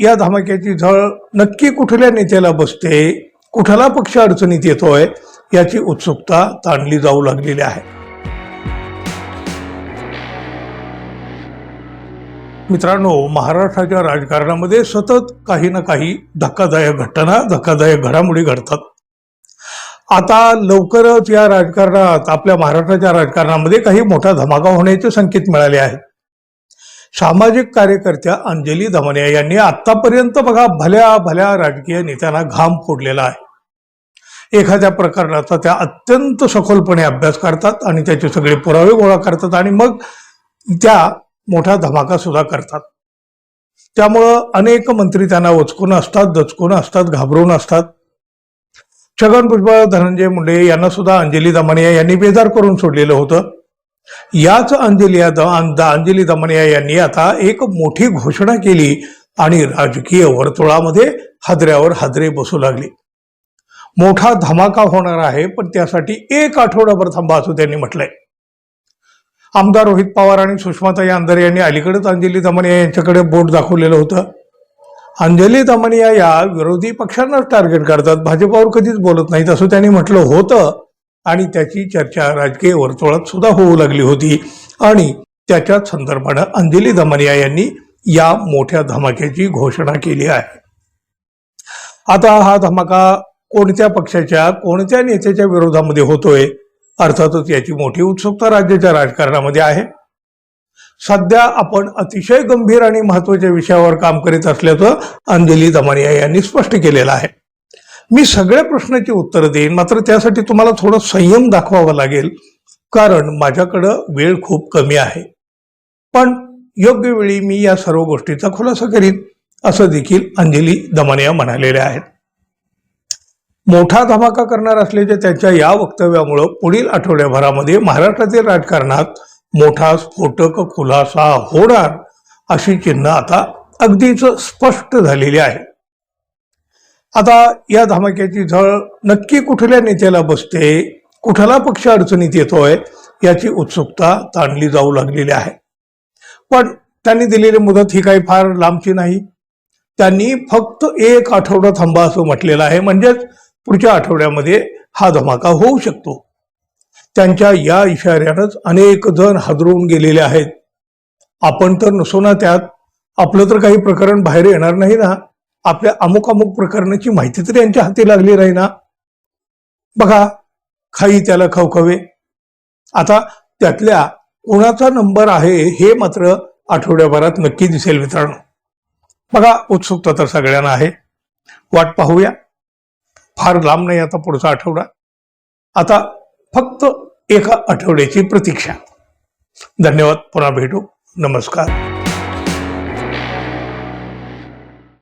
या धमाक्याची झळ नक्की कुठल्या नेत्याला बसते कुठला पक्ष अडचणीत येतोय याची उत्सुकता ताणली जाऊ लागलेली आहे. मित्रांनो महाराष्ट्राच्या राजकारणामध्ये सतत काही ना काही धक्कादायक घटना धक्कादायक घडामोडी घडतात. आता लवकरच या राजकारणात आपल्या महाराष्ट्राच्या राजकारणामध्ये काही मोठा धमाका होण्याचे संकेत मिळाले आहेत. सामाजिक कार्यकर्त्या अंजली दमनिया यांनी आतापर्यंत बघा भल्या भल्या राजकीय नेत्यांना घाम फोडलेला आहे. एखाद्या प्रकरणाचा त्या अत्यंत सखोलपणे अभ्यास करतात आणि त्याचे सगळे पुरावे गोळा करतात आणि मग त्या मोठा धमाका सुद्धा करतात. त्यामुळं अनेक मंत्री त्यांना वचकून असतात दचकून असतात घाबरून असतात. छगन भुजबळ धनंजय मुंडे यांना सुद्धा अंजली दमानिया यांनी बेजार करून सोडलेलं होतं. याच अंजली अंजली दमनिया यांनी आता एक मोठी घोषणा केली आणि राजकीय वर्तुळामध्ये हादऱ्यावर हादरे बसू लागले. मोठा धमाका होणार आहे पण त्यासाठी एक आठवडाभर थांबा असं त्यांनी म्हटलंय. आमदार रोहित पवार आणि सुषमाताई आंदरे यांनी अलीकडेच अंजली दमनिया यांच्याकडे बोट दाखवलेलं होतं. अंजली दमनिया या विरोधी पक्षांनाच टार्गेट करतात. भाजपावर कधीच बोलत नाहीत असं त्यांनी म्हटलं होतं. आणि त्याची चर्चा राजकीय वर्तुळात सुद्धा होऊ लागली होती. आणि त्याच्याच संदर्भानं अंजली दमनिया यांनी या मोठ्या धमाक्याची घोषणा केली आहे. आता हा धमाका कोणत्या पक्षाच्या कोणत्या नेत्याच्या विरोधामध्ये होतोय? अर्थातच याची मोठी उत्सुकता राज्याच्या राजकारणामध्ये आहे. सध्या आपण अतिशय गंभीर आणि महत्त्वाच्या विषयावर काम करीत असल्याचं अंजली दमानिया यांनी स्पष्ट केलेलं आहे. मी सगळ्या प्रश्नाची उत्तरं देईन. मात्र त्यासाठी तुम्हाला थोडं संयम दाखवावा लागेल. कारण माझ्याकडं वेळ खूप कमी आहे. पण योग्य वेळी मी या सर्व गोष्टीचा खुलासा करीन असं देखील अंजली दमानिया म्हणालेल्या आहेत. मोठा धमाका करणार असल्याच्या त्यांच्या या वक्तव्यामुळं पुढील आठवड्याभरामध्ये महाराष्ट्रातील राजकारणात मोठा स्फोटक खुलासा होणार अशी चिन्ह आता अगदीच स्पष्ट झालेली आहे. आता या धमाक्याची झळ नक्की कुठल्या नेत्याला बसते कुठला पक्ष अडचणीत येतोय याची उत्सुकता ताणली जाऊ लागलेली आहे. पण त्यांनी दिलेली मुदत ही काही फार लांबची नाही. त्यांनी फक्त एक आठवडा थांबा असं म्हटलेलं आहे म्हणजेच पुढच्या आठवड्यामध्ये हा धमाका होऊ शकतो. त्यांच्या या इशाऱ्यानंच अनेक जण हादरवून गेलेले आहेत. आपण तर नसो ना त्यात आपलं तर काही प्रकरण बाहेर येणार नाही ना. आपल्या अमुक अमुक प्रकरणाची माहिती तरी यांच्या हाती लागली राही ना. बघा खाई त्याला खवखवे. आता त्यातल्या कोणाचा नंबर आहे हे मात्र आठवड्याभरात नक्की दिसेल मित्रांनो. बघा उत्सुकता तर सगळ्यांना आहे. वाट पाहूया. फार लांब नाही आता पुढचा आठवडा. आता फक्त एका आठवड्याची प्रतीक्षा. धन्यवाद पुन्हा भेटू. नमस्कार.